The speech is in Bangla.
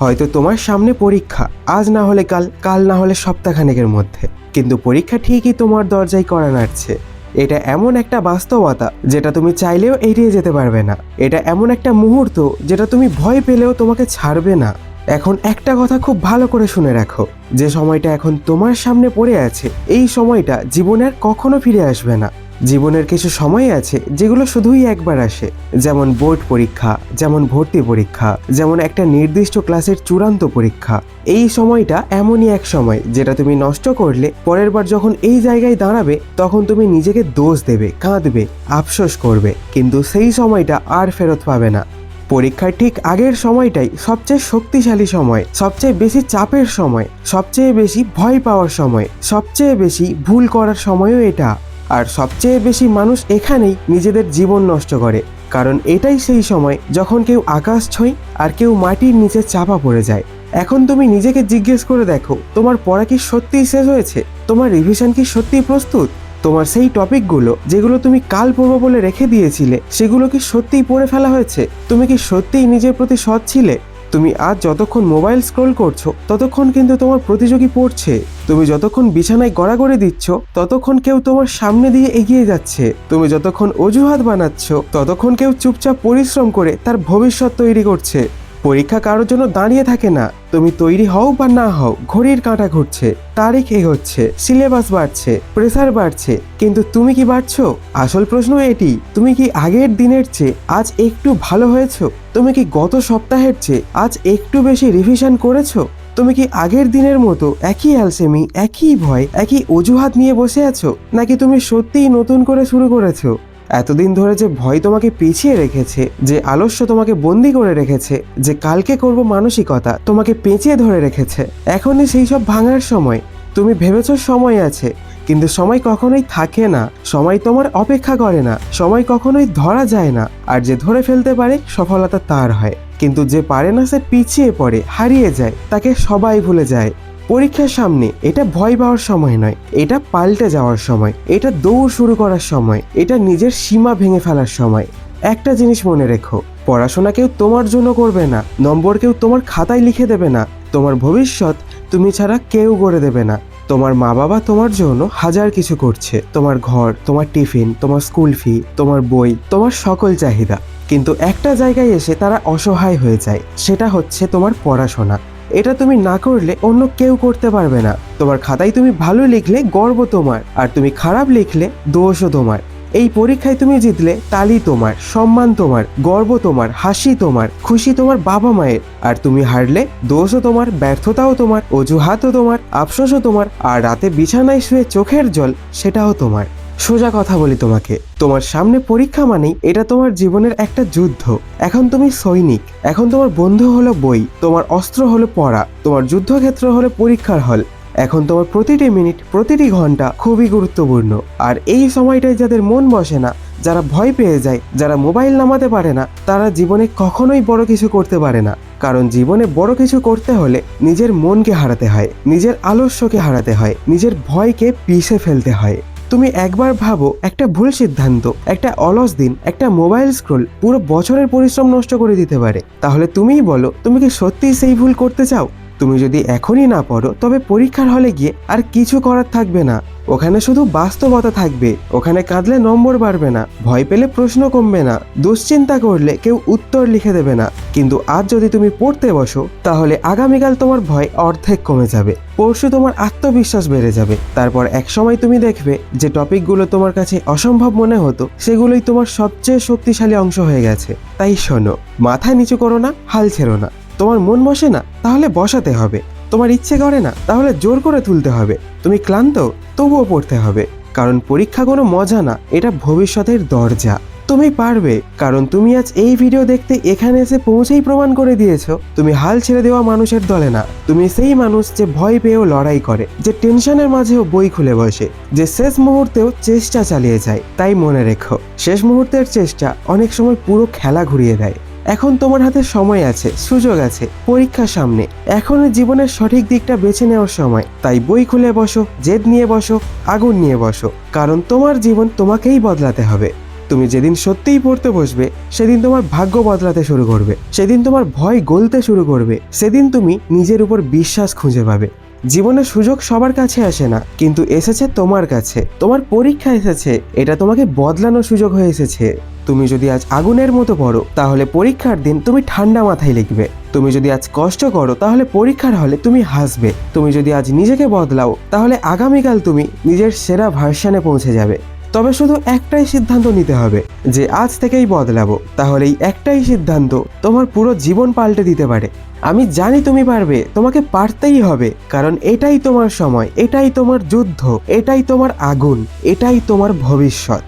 হয়তো তোমার সামনে পরীক্ষা। আজ না হলে কাল কাল না হলে সপ্তাহখানেকের মধ্যে। কিন্তু পরীক্ষা ঠিকই তোমার দরজায় করা নাড়ছে। এটা এমন একটা বাস্তবতা যেটা তুমি চাইলেও এড়িয়ে যেতে পারবে না। এটা এমন একটা মুহূর্ত যেটা তুমি ভয় পেলেও তোমাকে ছাড়বে না। এখন একটা কথা খুব ভালো করে শুনে রাখো। যে সময়টা এখন তোমার সামনে পড়ে আছে, এই সময়টা জীবনের কখনো ফিরে আসবে না। জীবনের কিছু সময় আছে যেগুলো শুধুই একবার আসে। যেমন বোর্ড পরীক্ষা, যেমন ভর্তি পরীক্ষা, যেমন একটা নির্দিষ্ট ক্লাসের চূড়ান্ত পরীক্ষা। এই সময়টা এমনই এক সময় যেটা তুমি নষ্ট করলে পরের বার যখন এই জায়গায় দাঁড়াবে তখন তুমি নিজেকে দোষ দেবে, কাঁদবে, আফসোস করবে। কিন্তু সেই সময়টা আর ফেরত পাবে না। পরীক্ষার ঠিক আগের সময়টাই সবচেয়ে শক্তিশালী সময়, সবচেয়ে বেশি চাপের সময়, সবচেয়ে বেশি ভয় পাওয়ার সময়, সবচেয়ে বেশি ভুল করার সময়ও এটা। আর সবচেয়ে বেশি মানুষ এখানেই নিজেদের জীবন নষ্ট করে, কারণ এটাই সেই সময় যখন কেউ আকাশ ছোঁয় আর কেউ মাটির নিচে চাপা পড়ে যায়। এখন তুমি নিজেকে জিজ্ঞেস করে দেখো, তোমার পড়া কি সত্যিই শেষ হয়েছে? তোমার রিভিশন কি সত্যিই প্রস্তুত? তোমার সেই টপিকগুলো যেগুলো তুমি কাল পড়ব বলে রেখে দিয়েছিলে, সেগুলো কি সত্যিই পড়ে ফেলা হয়েছে? তুমি কি সত্যিই নিজের প্রতি সৎ ছিলে? তুমি আজ যতক্ষণ মোবাইল স্ক্রোল করছ, ততক্ষণ কিন্তু তোমার প্রতিযোগী পড়ছে। তুমি যতক্ষণ বিছানায় গড়াগড়ি দিচ্ছ, ততক্ষণ কেউ তোমার সামনে দিয়ে এগিয়ে যাচ্ছে। তুমি যতক্ষণ অজুহাত বানাচ্ছ, ততক্ষণ কেউ চুপচাপ পরিশ্রম করে তার ভবিষ্যৎ তৈরি করছে। পরীক্ষা কারোর জন্য দাঁড়িয়ে থাকে না। তুমি তৈরি হও বা না হও, ঘড়ির কাঁটা ঘুরছে। তারিখ এগোচ্ছে, সিলেবাস বাড়ছে, প্রেসার বাড়ছে। কিন্তু তুমি কি বাড়ছো? আসল প্রশ্ন এটি, তুমি কি আগের দিনের চেয়ে আজ একটু ভালো হয়েছো? তুমি কি গত সপ্তাহের চেয়ে আজ একটু বেশি রিভিশন করেছ? তুমি কি আগের দিনের মতো একই অ্যালসেমি, একই ভয়, একই অজুহাত নিয়ে বসে আছো? নাকি তুমি সত্যিই নতুন করে শুরু করেছ? এতদিন ধরে যে ভয় তোমাকে পিছিয়ে রেখেছে, যে আলস্য তোমাকে বন্দি করে রেখেছে, যে কালকে করব মানসিকতা তোমাকে পেঁচিয়ে ধরে রেখেছে। এখনই সেই সব ভাঙার সময়। তুমি ভেবেছ সময় আছে, কিন্তু সময় কখনোই থাকে না। সময় তোমার অপেক্ষা করে না। সময় কখনোই ধরা যায় না। আর যে ধরে ফেলতে পারে, সফলতা তার হয়। কিন্তু যে পারে না সে পিছিয়ে পড়ে, হারিয়ে যায়, তাকে সবাই ভুলে যায়। পরীক্ষার সামনে এটা ভয় পাওয়ার সময় নয়, এটা পাল্টে যাওয়ার সময়, এটা দৌড় শুরু করার সময়, এটা নিজের সীমা ভেঙে ফেলার সময়। একটা জিনিস মনে রেখো, পড়াশোনা কেউ তোমার জন্য করবে না, নম্বর কেউ তোমার খাতায় লিখে দেবে না, তোমার ভবিষ্যৎ তুমি ছাড়া কেউ গড়ে দেবে না, তোমার মা বাবা তোমার জন্য হাজার কিছু করছে, তোমার ঘর, তোমার টিফিন, তোমার স্কুল ফি, তোমার বই, তোমার সকল চাহিদা। কিন্তু একটা জায়গায় এসে তারা অসহায় হয়ে যায়। সেটা হচ্ছে তোমার পড়াশোনা। এটা তুমি না করলে অন্য কেউ করতে পারবে না। তোমার খাতায় তুমি ভালো লিখলে গর্ব তোমার, আর তুমি খারাপ লিখলে দোষও তোমার। এই পরীক্ষায় তুমি জিতলে তালি তোমার, সম্মান তোমার, গর্ব তোমার, হাসি তোমার, খুশি তোমার বাবা মায়ের। আর তুমি হারলে দোষও তোমার, ব্যর্থতাও তোমার, অজুহাতও তোমার, আফসোসও তোমার, আর রাতে বিছানায় শুয়ে চোখের জল সেটাও তোমার। সোজা কথা বলি তোমাকে। তোমার সামনে পরীক্ষা মানেই এটা তোমার জীবনের একটা যুদ্ধ। এখন তুমি সৈনিক, এখন তোমার বন্ধু হলো বই, তোমার অস্ত্র হলো পড়া, তোমার যুদ্ধক্ষেত্র হলো পরীক্ষার হল। এখন তোমার প্রতিটি মিনিট, প্রতিটি ঘণ্টা খুবই গুরুত্বপূর্ণ। আর এই সময়টায় যাদের মন বসে না, যারা ভয় পেয়ে যায়, যারা মোবাইল নামাতে পারে না, তারা জীবনে কখনোই বড় কিছু করতে পারে না। কারণ জীবনে বড় কিছু করতে হলে নিজের মনকে হারাতে হয়, নিজের আলস্যকে হারাতে হয়, নিজের ভয়কে পিষে ফেলতে হয়। তুমি একবার ভাবো, একটা ভুল সিদ্ধান্ত, একটা অলস দিন, একটা মোবাইল স্ক্রোল পুরো বছরের পরিশ্রম নষ্ট করে দিতে পারে। তাহলে তুমিই বলো, তুমি কি সত্যিই সেই ভুল করতে চাও? তুমি যদি এখনই না পড়ো তবে পরীক্ষার হলে গিয়ে আর কিছু করার থাকবে না। ওখানে শুধু বাস্তবতা থাকবে, ওখানে কাঁদলে নম্বর বাড়বে না, ভয় পেলে প্রশ্ন কমবে না, দুশ্চিন্তা করলে কেউ উত্তর লিখে দেবে না। কিন্তু আজ যদি তুমি পড়তে বসো, তাহলে আগামীকাল তোমার ভয় অর্ধেক কমে যাবে, পরশু তোমার আত্মবিশ্বাস বেড়ে যাবে। তারপর এক সময় তুমি দেখবে যে টপিকগুলো তোমার কাছে অসম্ভব মনে হতো, সেগুলোই তোমার সবচেয়ে শক্তিশালী অংশ হয়ে গেছে। তাই শোনো, মাথা নিচু করো না, হাল ছেড়ো না। তোমার মন বসে না, তাহলে বসাতে হবে। তোমার ইচ্ছে করে না, তাহলে জোর করে তুলতে হবে। তুমি ক্লান্ত, তবুও পড়তে হবে। কারণ পরীক্ষা কোনো মজা না, এটা ভবিষ্যতের দরজা। তুমি পারবে, কারণ তুমি আজ এই ভিডিও দেখতে এখানে এসে পৌঁছেই প্রমাণ করে দিয়েছ। তুমি হাল ছেড়ে দেওয়া মানুষের দলে না। তুমি সেই মানুষ যে ভয় পেয়েও লড়াই করে, যে টেনশনের মাঝেও বই খুলে বসে, যে শেষ মুহূর্তেও চেষ্টা চালিয়ে যায়। তাই মনে রেখো, শেষ মুহূর্তের চেষ্টা অনেক সময় পুরো খেলা ঘুরিয়ে দেয়। এখন তোমার হাতে সময় আছে, সুযোগ আছে, পরীক্ষা সামনে। এখন জীবনের সঠিক দিকটা বেছে নেওয়ার সময়। তাই বই খুলে বসো, জেদ নিয়ে বসো, আগুন নিয়ে বসো। কারণ তোমার জীবন তোমাকেই বদলাতে হবে। তুমি যেদিন সত্যিই পড়তে বসবে, সেদিন তোমার ভাগ্য বদলাতে শুরু করবে। সেদিন তোমার ভয় গলতে শুরু করবে। সেদিন তুমি নিজের উপর বিশ্বাস খুঁজে পাবে। জীবনের সুযোগ সবার কাছে আসে না, কিন্তু এসেছে তোমার কাছে। তোমার পরীক্ষা এসেছে, এটা তোমাকে বদলানোর সুযোগ হয়ে এসেছে। তুমি যদি আজ আগুনের মতো পড়ো, তাহলে পরীক্ষার দিন তুমি ঠান্ডা মাথায় লিখবে। তুমি যদি আজ কষ্ট করো, তাহলে পরীক্ষার হলে তুমি হাসবে। তুমি যদি আজ নিজেকে বদলাও, তাহলে আগামীকাল তুমি নিজের সেরা ভার্সানে পৌঁছে যাবে। তবে শুধু একটাই সিদ্ধান্ত নিতে হবে, যে আজ থেকেই বদলাবো। তাহলে এই একটাই সিদ্ধান্ত, তোমার পুরো জীবন পাল্টে দিতে পারে। আমি জানি তুমি পারবে, তোমাকে পারতেই হবে, কারণ এটাই তোমার সময়, এটাই তোমার যুদ্ধ, এটাই তোমার আগুন, এটাই তোমার ভবিষ্যৎ।